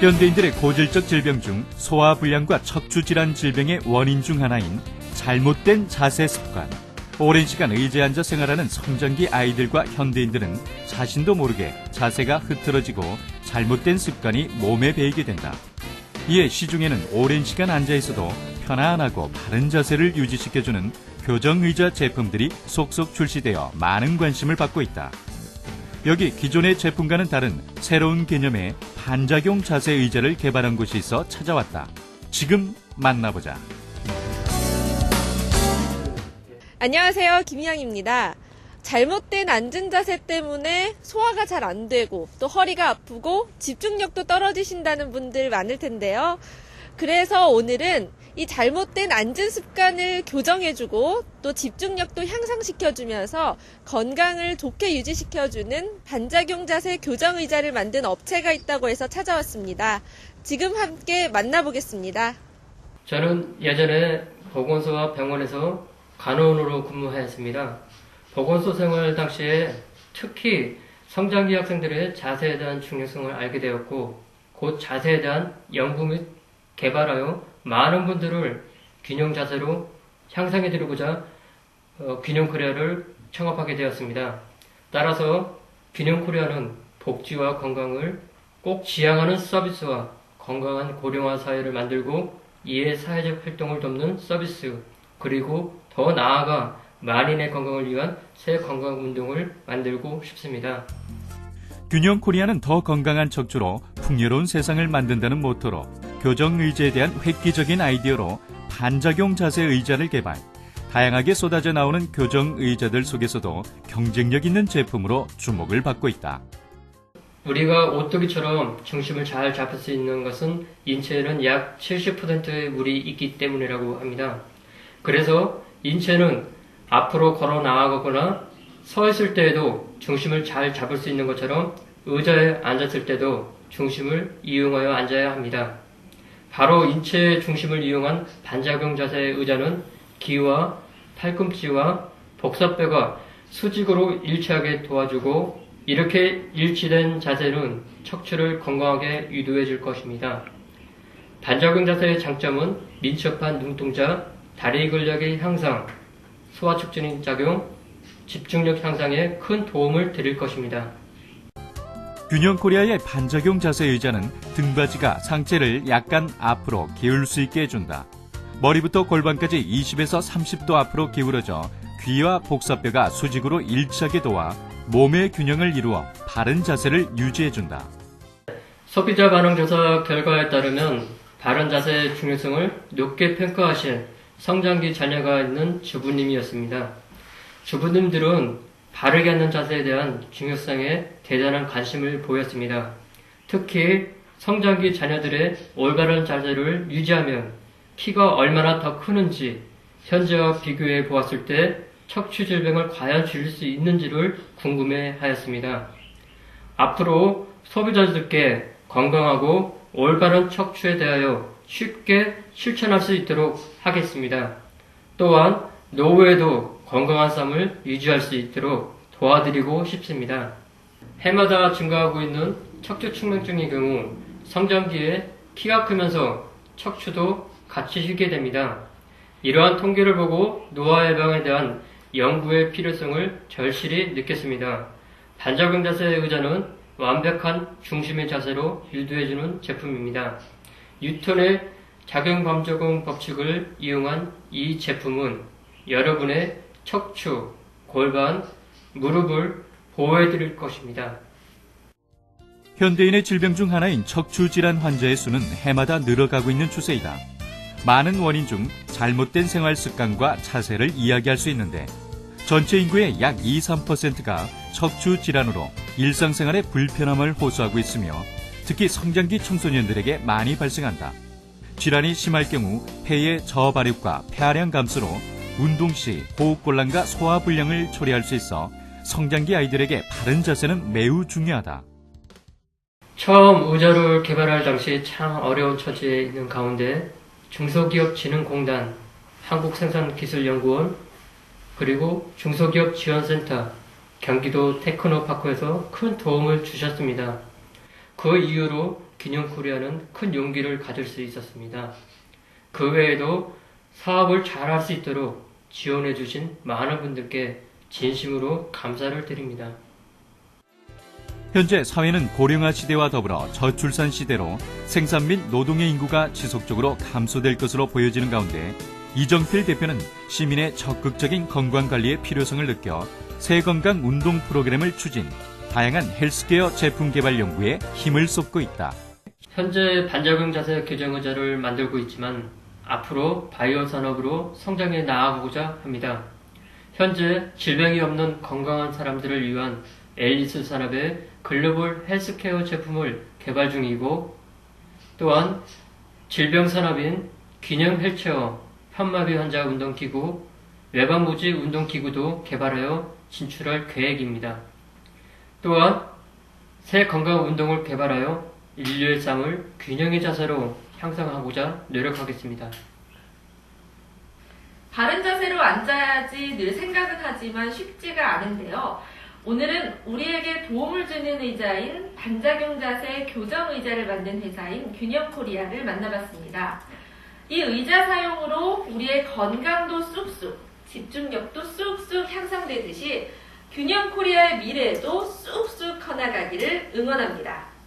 현대인들의 고질적 질병 중 소화불량과 척추질환 질병의 원인 중 하나인 잘못된 자세 습관. 오랜 시간 의자에 앉아 생활하는 성장기 아이들과 현대인들은 자신도 모르게 자세가 흐트러지고 잘못된 습관이 몸에 배이게 된다. 이에 시중에는 오랜 시간 앉아 있어도 편안하고 바른 자세를 유지시켜주는 교정 의자 제품들이 속속 출시되어 많은 관심을 받고 있다. 여기 기존의 제품과는 다른 새로운 개념의 반작용 자세 의자를 개발한 곳이 있어 찾아왔다. 지금 만나보자. 안녕하세요. 김희영입니다. 잘못된 앉은 자세 때문에 소화가 잘 안 되고 또 허리가 아프고 집중력도 떨어지신다는 분들 많을 텐데요. 그래서 오늘은 이 잘못된 앉은 습관을 교정해주고 또 집중력도 향상시켜주면서 건강을 좋게 유지시켜주는 반작용 자세 교정 의자를 만든 업체가 있다고 해서 찾아왔습니다. 지금 함께 만나보겠습니다. 저는 예전에 보건소와 병원에서 간호원으로 근무하였습니다. 보건소 생활 당시에 특히 성장기 학생들의 자세에 대한 중요성을 알게 되었고, 곧 자세에 대한 연구 및 개발하여 많은 분들을 균형 자세로 향상해 드리고자 어, 균형 코리아를 창업하게 되었습니다. 따라서 균형 코리아는 복지와 건강을 꼭 지향하는 서비스와 건강한 고령화 사회를 만들고 이에 사회적 활동을 돕는 서비스 그리고 더 나아가 만인의 건강을 위한 새 건강 운동을 만들고 싶습니다. 균형 코리아는 더 건강한 척추로 풍요로운 세상을 만든다는 모토로 교정 의자에 대한 획기적인 아이디어로 반작용 자세 의자를 개발. 다양하게 쏟아져 나오는 교정 의자들 속에서도 경쟁력 있는 제품으로 주목을 받고 있다. 우리가 오뚜기처럼 중심을 잘 잡을 수 있는 것은 인체에는 약 70%의 물이 있기 때문이라고 합니다. 그래서 인체는 앞으로 걸어 나아가거나 서 있을 때에도 중심을 잘 잡을 수 있는 것처럼 의자에 앉았을 때도 중심을 이용하여 앉아야 합니다. 바로 인체의 중심을 이용한 반작용 자세의 의자는 기와 팔꿈치와 복사뼈가 수직으로 일치하게 도와주고 이렇게 일치된 자세는 척추를 건강하게 유도해 줄 것입니다. 반작용 자세의 장점은 민첩한 눈동자, 다리 근력의 향상, 소화 촉진 작용, 집중력 향상에 큰 도움을 드릴 것입니다. 균형 코리아의 반작용 자세 의자는 등받이가 상체를 약간 앞으로 기울 수 있게 해준다. 머리부터 골반까지 20에서 30도 앞으로 기울어져 귀와 복사뼈가 수직으로 일치하게 도와 몸의 균형을 이루어 바른 자세를 유지해준다. 소비자 반응 조사 결과에 따르면 바른 자세의 중요성을 높게 평가하신 성장기 자녀가 있는 주부님이었습니다. 주부님들은 바르게 앉는 자세에 대한 중요성에 대단한 관심을 보였습니다. 특히 성장기 자녀들의 올바른 자세를 유지하면 키가 얼마나 더 크는지 현재와 비교해 보았을 때 척추 질병을 과연 줄일 수 있는지를 궁금해 하였습니다. 앞으로 소비자들께 건강하고 올바른 척추에 대하여 쉽게 실천할 수 있도록 하겠습니다. 또한 노후에도 건강한 삶을 유지할 수 있도록 도와드리고 싶습니다. 해마다 증가하고 있는 척추 측면증의 경우 성장기에 키가 크면서 척추도 같이 쉬게 됩니다. 이러한 통계를 보고 노화 예방에 대한 연구의 필요성을 절실히 느꼈습니다. 반작용 자세의 의자는 완벽한 중심의 자세로 유도해주는 제품입니다. 뉴턴의 작용 범적용 법칙을 이용한 이 제품은 여러분의 척추, 골반, 무릎을 보호해 드릴 것입니다. 현대인의 질병 중 하나인 척추 질환 환자의 수는 해마다 늘어가고 있는 추세이다. 많은 원인 중 잘못된 생활 습관과 자세를 이야기할 수 있는데 전체 인구의 약 2, 3%가 척추 질환으로 일상생활에 불편함을 호소하고 있으며 특히 성장기 청소년들에게 많이 발생한다. 질환이 심할 경우 폐의 저발육과 폐활량 감소로 운동 시 호흡곤란과 소화불량을 초래할 수 있어 성장기 아이들에게 바른 자세는 매우 중요하다. 처음 의자를 개발할 당시 참 어려운 처지에 있는 가운데 중소기업진흥공단, 한국생산기술연구원, 그리고 중소기업지원센터, 경기도 테크노파크에서 큰 도움을 주셨습니다. 그 이후로 균형 코리아는 큰 용기를 가질 수 있었습니다. 그 외에도 사업을 잘 할 수 있도록 지원해 주신 많은 분들께 진심으로 감사를 드립니다. 현재 사회는 고령화 시대와 더불어 저출산 시대로 생산 및 노동의 인구가 지속적으로 감소될 것으로 보여지는 가운데 이정필 대표는 시민의 적극적인 건강관리의 필요성을 느껴 새 건강 운동 프로그램을 추진, 다양한 헬스케어 제품 개발 연구에 힘을 쏟고 있다. 현재 반작용 자세 교정 의자를 만들고 있지만 앞으로 바이오 산업으로 성장해 나아가고자 합니다. 현재 질병이 없는 건강한 사람들을 위한 앨리스 산업의 글로벌 헬스케어 제품을 개발 중이고 또한 질병 산업인 균형 헬체어, 현마비 환자 운동기구, 외반부지 운동기구도 개발하여 진출할 계획입니다. 또한 새 건강 운동을 개발하여 인류의 삶을 균형의 자세로 향상하고자 노력하겠습니다. 바른 자세로 앉아야지 늘 생각은 하지만 쉽지가 않은데요. 오늘은 우리에게 도움을 주는 의자인 반작용 자세 교정 의자를 만든 회사인 균형 코리아를 만나봤습니다. 이 의자 사용으로 우리의 건강도 쑥쑥, 집중력도 쑥쑥 향상되듯이 균형 코리아의 미래에도 쑥쑥 커나가기를 응원합니다.